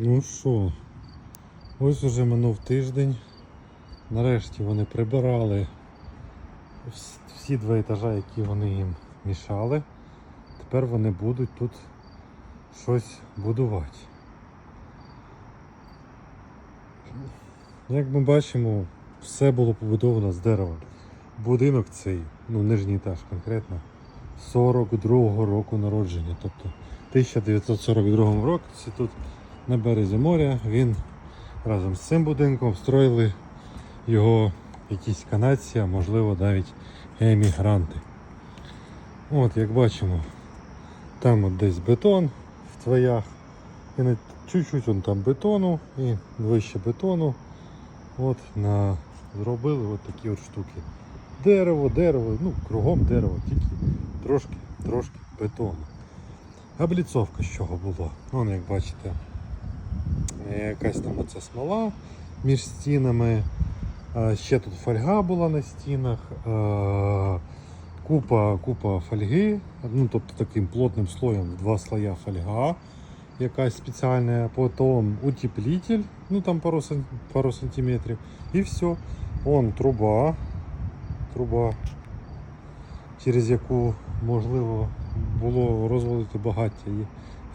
Ну що, ось уже минув тиждень. Нарешті вони прибирали всі два етажа, які вони їм мішали. Тепер вони будуть тут щось будувати. Як ми бачимо, все було побудовано з дерева. Будинок цей, ну нижній етаж конкретно, 42-го року народження. Тобто 1942 році тут на березі моря він разом з цим будинком строїли його якісь канадці, а можливо навіть емігранти. От, як бачимо, там от десь бетон в твоях, і на чуть-чуть вон там бетону, і вище бетону. От на зробили от такі от штуки. Дерево, дерево, ну кругом дерево, тільки трошки, трошки бетону. Обліцовка з чого було. Вон, як бачите, якась там оця смола між стінами. Ще тут фольга була на стінах. е, Купа, купа фольги, ну тобто таким плотним слоєм два слоя фольга, якась спеціальна, потім утеплитель, ну там пару, пару сантиметрів, і все. Вон труба, труба, через яку можливо було розводити багаття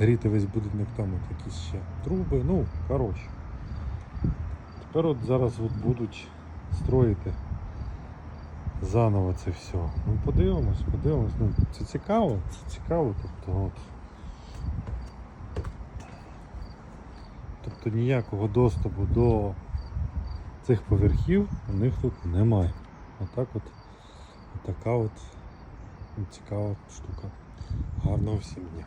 гріти весь будинок, там от якісь ще труби. Ну, коротше. Тепер от зараз от будуть строїти заново це все. Ну подивимось, подивимось. Ну, це цікаво, це цікаво. Тобто, от. тобто ніякого доступу до цих поверхів у них тут немає. Отак от, така от цікава штука. Гарного всім дня.